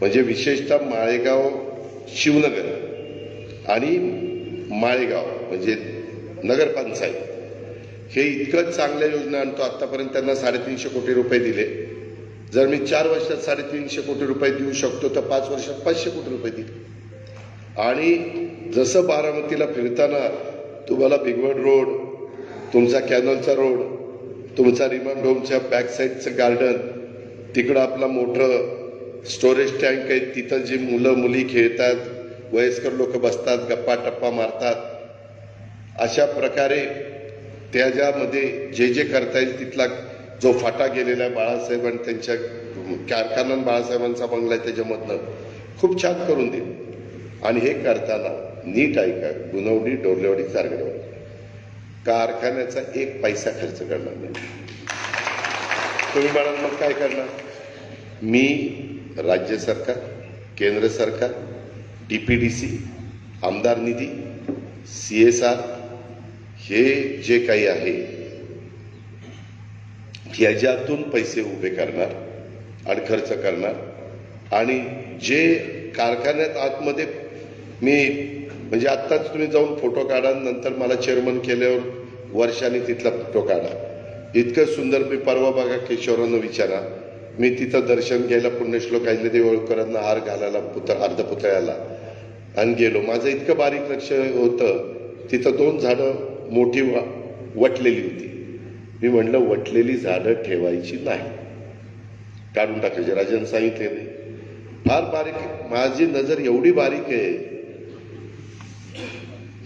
म्हणजे विशेषतः माळेगाव शिवनगर आणि माळेगाव म्हणजे नगरपंचायत हे इतकं चांगल्या योजना आणतो आत्तापर्यंत त्यांना साडेतीनशे कोटी रुपये दिले. जर मी चार वर्षात साडेतीनशे कोटी रुपये देऊ शकतो तर पाच वर्षात पाचशे कोटी रुपये दिले. आणि जसं बारामतीला फिरताना तुम्हाला बिगवड रोड तुमचा कॅनलचा रोड तुमचा रिमन होमच्या बॅक साईडचं गार्डन तिकडं आपला मोठं स्टोरेज टँक आहे तिथं जी मुलं मुली खेळतात वयस्कर लोक बसतात गप्पा टप्पा मारतात. अशा प्रकारे त्याच्यामध्ये जे जे करता येईल तिथला जो फाटा गेलेला आहे बाळासाहेब आणि त्यांच्या कारखानान बाळासाहेबांचा बंगला आहे त्याच्यामधनं खूप छान करून देईल. आणि हे करताना नीट ऐका गुणवडी डोरलेवाडी चारगडवाडी. कारखान्याचा एक पैसा खर्च करणार नाही. तुम्ही म्हणाल मग काय करणार? मी राज्य सरकार केंद्र सरकार डी पी डी सी आमदार निधी सी एस आर हे जे काही आहे ह्याच्यातून पैसे उभे करणार आणि खर्च करणार. आणि जे कारखान्यात आतमध्ये मी म्हणजे आत्ताच तुम्ही जाऊन फोटो काढा नंतर मला चेअरमन केल्यावर वर्षाने तिथला फोटो काढा. इतकं सुंदर मी परवा बघा केशवरांना विचारा. मी तिथं दर्शन घ्यायला पुण्यश्लोक आयले होळकरांना हार घालायला पुत अर्धपुतळ्याला आणि गेलो. माझं इतकं बारीक लक्ष होतं तिथं दोन झाडं मोठी वा- वटलेली होती. मी म्हणलं वटलेली झाडं ठेवायची नाही. काढून टाकायचे राजन सांगितले फार बारीक माझी नजर एवढी बारीक आहे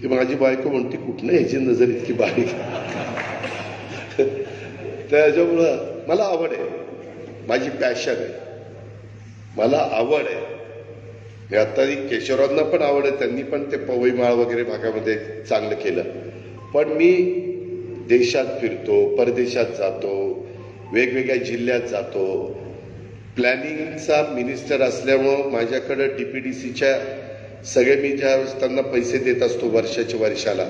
की माझी बायको म्हणते कुठनं ह्याची नजर इतकी बारीक आहे? त्याच्यामुळं मला आवड आहे. माझी पॅशन आहे. मला आवड आहे. हे आता केशवरावांना पण आवड आहे त्यांनी पण ते पवई माळ वगैरे भागामध्ये चांगलं केलं. पण मी देशात फिरतो परदेशात जातो वेगवेगळ्या जिल्ह्यात जातो. प्लॅनिंगचा मिनिस्टर असल्यामुळं माझ्याकडं डी पी डी सीच्या सगळे मी ज्यावेळेस त्यांना पैसे देत असतो वर्षाच्या वर्षाला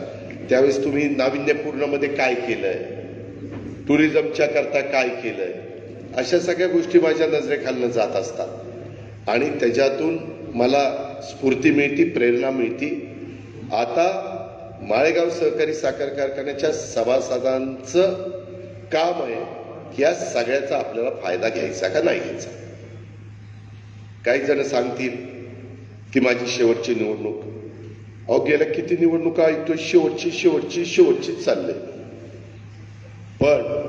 त्यावेळेस तुम्ही नाविन्यपूर्णमध्ये काय केलंय? टुरिझमच्या करता काय केलंय? अशा सगळ्या गोष्टी माझ्या नजरेखालनं जात असतात. आणि त्याच्यातून मला स्फूर्ती मिळती प्रेरणा मिळती. आता माळेगाव सहकारी साखर कारखान्याच्या सभासदांचं काम आहे या सगळ्याचा आपल्याला फायदा घ्यायचा का नाही घ्यायचा? काही जण सांगतील की माझी शेवटची निवडणूक. अहो गेल्या किती निवडणुका ऐकतोय? शेवटची शेवटची शेवटचीच चालले. पण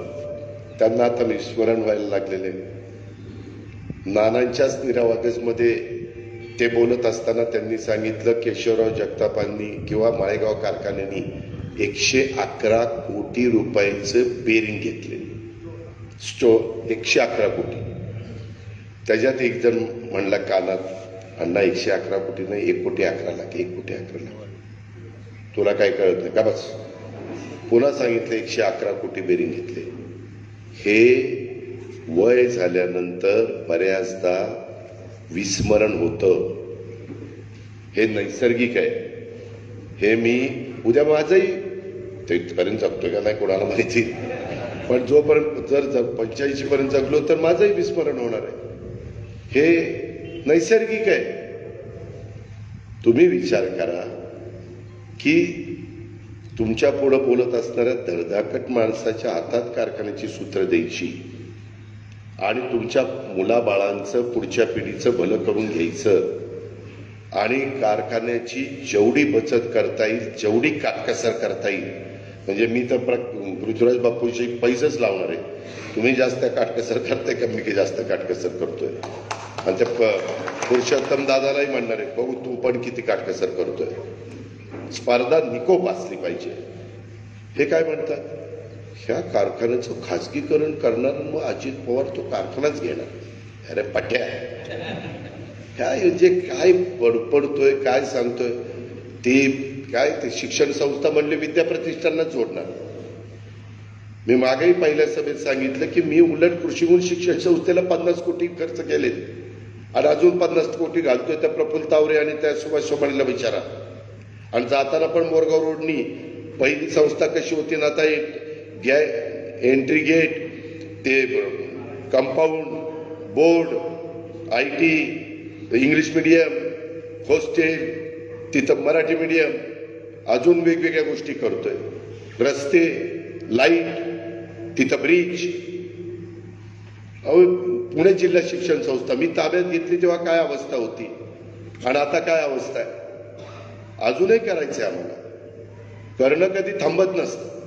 त्यांना आता विस्मरण व्हायला लागलेले नानांच्याच निरावागजमध्ये ते बोलत असताना त्यांनी सांगितलं केशवराव जगतापांनी किंवा माळेगाव कारखान्यांनी एकशे अकरा कोटी रुपयाचं बेरिंग घेतले. स्टो एकशे अकरा कोटी. त्याच्यात एक जण म्हणला कानात अण्णा एकशे अकरा कोटी नाही एक कोटी अकरा लाख एक कोटी अकरा लाख. तुला काय कळत नाही? का बस? पुन्हा सांगितलं एकशे अकरा कोटी बेरिंग घेतले. हे वय झाल्यानंतर बऱ्याचदा विस्मरण होतं. हे नैसर्गिक आहे. हे मी उद्या माझंही ते इथपर्यंत जगतोय का नाही कोणाला माहिती. पण जोपर्यंत जर जग पंच्याऐंशी पर्यंत जगलो तर माझंही विस्मरण होणार आहे. हे नैसर्गिक आहे. तुम्ही विचार करा की तुमच्या पुढं बोलत असणाऱ्या धडधाकट माणसाच्या हातात कारखान्याची सूत्र द्यायची आणि तुमच्या मुलाबाळांचं पुढच्या पिढीचं भलं करून घ्यायचं. आणि कारखान्याची जेवढी बचत करता येईल जेवढी काटकसर करता येईल. म्हणजे मी तर प्र पृथ्वीराज बापूची पैसेच लावणार आहे. तुम्ही जास्त काटकसर करताय का मी की जास्त काटकसर करतोय? आणि त्या प- पुरुषोत्तम दादालाही म्हणणार आहे बघू तू पण किती काटकसर करतोय. स्पर्धा निकोप असली पाहिजे. हे काय म्हणतात? ह्या कारखान्याचं खाजगीकरण करणार मग अजित पवार तो कारखानाच घेणार. अरे पट्या. काय जे काय बडबडतोय काय सांगतोय? ते काय ते शिक्षण संस्था म्हणले विद्याप्रतिष्ठानच जोडणार. मी मागेही पहिल्या सभेत सांगितलं की मी उलट कृषीमूल शिक्षण संस्थेला पन्नास कोटी खर्च केले आणि अजून पन्नास कोटी घालतोय त्या प्रफुल्ल तावरे आणि त्या सुभाष शोभाला विचारा. आणि जाताना पण मोरगाव रोडनी पहिली संस्था कशी होती ना आता एक गॅ एंट्री गेट ते compound board I T English medium hostel तिथं मराठी मिडियम अजून वेगवेगळ्या गोष्टी करतोय. रस्ते लाइट तिथं ब्रिज अहो पुणे जिल्हा शिक्षण संस्था मी ताब्यात घेतली तेव्हा काय अवस्था होती? आणि आता काय अवस्था आहे? अजूनही करायचं आहे आम्हाला. करणं कधी थांबत नसतं.